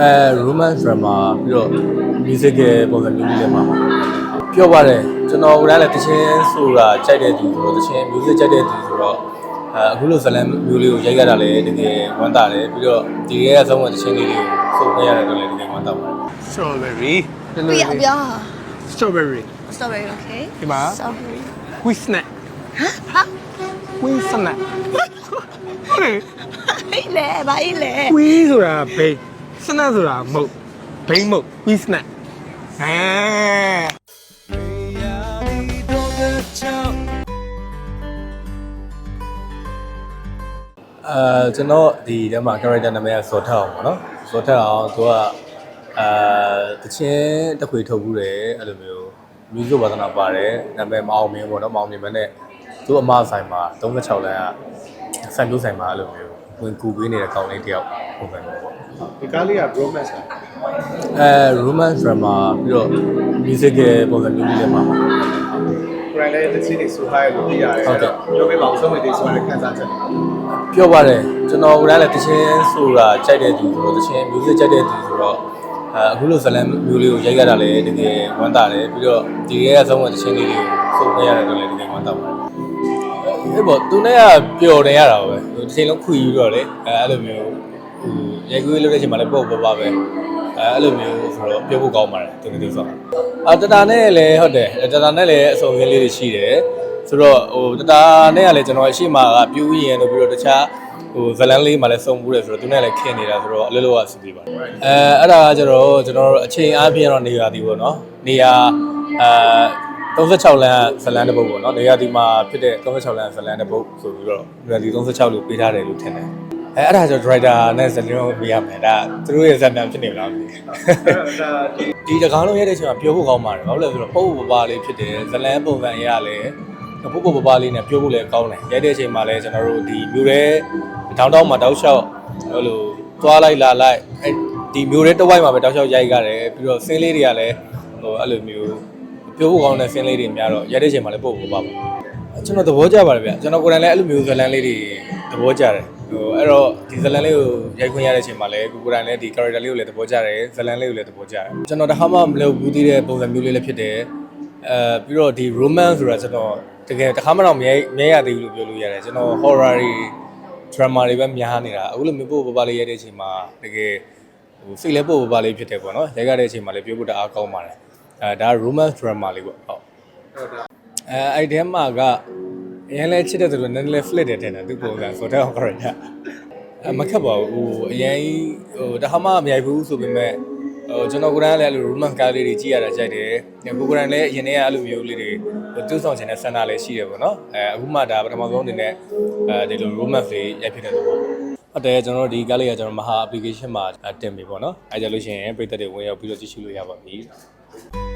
အဲ romance drama ပြီးတော့ musical ပုံစံမျိုးလေးလည်းမှာပြောပါတယ်ကျွန်တော်ကလည်းတခြင်းဆိုတာကြိုက်တဲ့သူဆိုတော့တခြင်း music ကြိုက်တဲ့သူဆိုတော့အဲအခုလိုဇလန်မျိုးလေးကိုရိုက်ရတာလည်းတကယ်ဝမ်းသာတယ်ပြီးတော့ဒီရဲအဆုံးမတခြင်းလေးတွေကိုစုံပြရတယ်လို့လည်းတကယ်ဝမ်းသာပါတယ် strawberry ပြရပြ strawberry strawberry okay ဒီမှာ strawberry we snack ဟမ် we snack ဟဲ့လေဘာလဲ we ဆိုတာဘယ် န်း snack ဆိုတာမဟုတ်ဘိန်းမဟုတ် wheat snack အဲအဲကျွန်တော်ဒီထဲမှာ character နာမည်ကဇော်ထအောင်ပေါ့နော်ဇော်ထအောင်သူကအဲတချင်းတစ်ခွေထုတ်ဘူးတယ်အဲ့လိုမျိုး music ဝါသနာပါတယ်နာမည်မအောင်မင်းပေါ့နော်မအောင်မြင်မနဲ့သူ့အမဆိုင်မှာ36လမ်းကဆိုင်လို့ဆိုင်မှာအဲ့လိုမျိုး ဝင်ကူပေးနေတဲ့ကောင်းလေးတယောက်ပုံစံမျိုးပေါ့ဒီကားလေးက romance လားအဲ romance drama ပြီးတော့ musical ပုံစံမျိုးလေးလည်းပါပါကိုယ်တိုင်လည်းတစ်ချင်းတွေဆိုထားရလို့သိရတယ်ဟုတ်ကဲ့ပြောပြပါအောင်ဆုံးမသေးဆိုရတဲ့ခံစားချက်တွေပြောပါတယ်ကျွန်တော်ကလည်းတချင်းဆိုတာကြိုက်တဲ့သူဆိုတော့တချင်း music ကြိုက်တဲ့သူဆိုတော့အဲအခုလိုဇလန်မျိုးလေးကိုရိုက်ရတာလည်းတကယ်ဝမ်းသာတယ်ပြီးတော့ဒီရဲအဆုံးကတချင်းလေးတွေကိုစုံနေရတယ်တော့လည်းတကယ်ဝမ်းသာပါတယ် အဲ့ပေါ့သူနဲ့ကပျော်နေရတာပဲတစ်ချိန်လုံးခွေယူတော့လေအဲအဲ့လိုမျိုးဟိုရိုက်ကွေးလို့တဲ့ချိန်မှာလည်းပေါ့ပေါ့ပါပဲအဲအဲ့လိုမျိုးဆိုတော့ပြောဖို့ကောင်းပါတယ်သူနဲ့သူဆိုတာအာတတာနဲ့လည်းဟုတ်တယ်တတာနဲ့လည်းအစုံစင်းလေးတွေရှိတယ်ဆိုတော့ဟိုတတာနဲ့ကလည်းကျွန်တော်အရှိမကပြူးရင်လို့ပြီးတော့တခြားဟိုဇလန်လေးမှလည်းစုံဘူးတယ်ဆိုတော့သူနဲ့လည်းခင်နေတာဆိုတော့အလိုလိုကစပြီးပါတယ်အဲအဲ့ဒါကကျတော့ကျွန်တော်တို့အချိန်အားဖြင့်တော့နေရာဒီပေါ့နော်နေရာအာ 36လမ်းဇလန်တစ်ပုတ်ပေါ့နော်နေရာဒီမှာဖြစ်တဲ့36လမ်းဇလန်တစ်ပုတ်ဆိုပြီးတော့နေရာဒီ36လို့ပေးထားတယ်လို့ထင်တယ်အဲအဲ့ဒါကျတော့ driver နဲ့ဇလန်ကိုပေးရမယ်ဒါသူတို့ရဲ့ဇာတ်တန်ဖြစ်နေမလားမသိဘူးဒါဒီဒီတကားလုံးရတဲ့အချိန်မှာပြောဖို့ကောင်းပါတယ်ဘာလို့လဲဆိုတော့ပုပ်ပုပ်ပပလေးဖြစ်တယ်ဇလန်းပုံစံအရလည်းပုပ်ပုပ်ပပလေးနဲ့ပြောဖို့လည်းကောင်းတယ်ရတဲ့အချိန်မှာလည်းကျွန်တော်တို့ဒီမျိုးရဲတောင်းတောင်းမှာတောက်လျှောက်ဟိုလိုသွားလိုက်လာလိုက်အဲဒီမျိုးရဲတစ်ဝိုက်မှာပဲတောက်လျှောက်ရိုက်ကြတယ်ပြီးတော့ဆင်းလေးတွေကလည်းဟိုအဲ့လိုမျိုး ပြောဖို့ကောင်းတဲ့ဆင်းလေးတွေများတော့ရတဲ့အချိန်မှာလည်းပုပ်ပုပ်ပပကျွန်တော်သဘောကျပါတယ်ဗျကျွန်တော်ကိုယ်တိုင်လည်းအဲ့လိုမျိုးဇလန်းလေးတွေသဘောကျတယ်ဟိုအဲ့တော့ဒီဇလန်လေးကိုရိုက်ခွင့်ရတဲ့အချိန်မှာလည်းကိုကိုယ်တိုင်လည်းဒီ character လေးကိုလည်းသဘောကျတယ်ဇလန်လေးကိုလည်းသဘောကျတယ်ကျွန်တော်တခါမှမလုပ်ဘူးသေးတဲ့ပုံစံမျိုးလေးလည်းဖြစ်တယ်အဲပြီးတော့ဒီ romance ဆိုတာကျွန်တော်တကယ်တခါမှတော့မရိုက်မရိုက်ရသေးဘူးလို့ပြောလို့ရတယ်ကျွန်တော် horror တွေ drama တွေပဲများနေတာအခုလိုမျိုးပို့ပပလေးရိုက်တဲ့အချိန်မှာတကယ်ဟိုစိတ်လဲပို့ပပလေးဖြစ်တယ်ပေါ့နော်ရိုက်ရတဲ့အချိန်မှာလည်းပြောဖို့တအားကောင်းပါတယ် အဲဒါ romance drama လေးပေါ့ဟုတ်အဲအဲ့ဒီမှာကအရင်လဲချစ်တဲ့သူတို့နည်းနည်းလဲ flip တယ်တဲ့သူပုံစံဆိုတော့ correct အမခက်ပါဘူးဟိုအရင်ဟိုတခါမှမရိုက်ဘူးဆိုပေမဲ့ဟိုကျွန်တော်ကိုယ်တိုင်လည်းအဲ့လို romance ကားလေးတွေကြည့်ရတာကြိုက်တယ်။ကိုကိုယ်တိုင်လည်းအရင်တည်းကအဲ့လိုမျိုးလေးတွေဟိုတူးဆောင်ချင်တဲ့ဆန္ဒလည်းရှိတယ်ပေါ့နော်။အဲအခုမှဒါပထမဆုံးအနေနဲ့အဲဒီလို romance လေးရိုက်ဖြစ်တဲ့သဘောပေါ့။ဟုတ်တယ်ကျွန်တော်တို့ဒီကားလေးကကျွန်တော်မဟာ application မှာတင်ပြီပေါ့နော်။အဲကြလို့ရှိရင်ပြည်သက်တွေဝင်ရောက်ပြီးတော့ကြည့်ရှုလို့ရပါပြီ။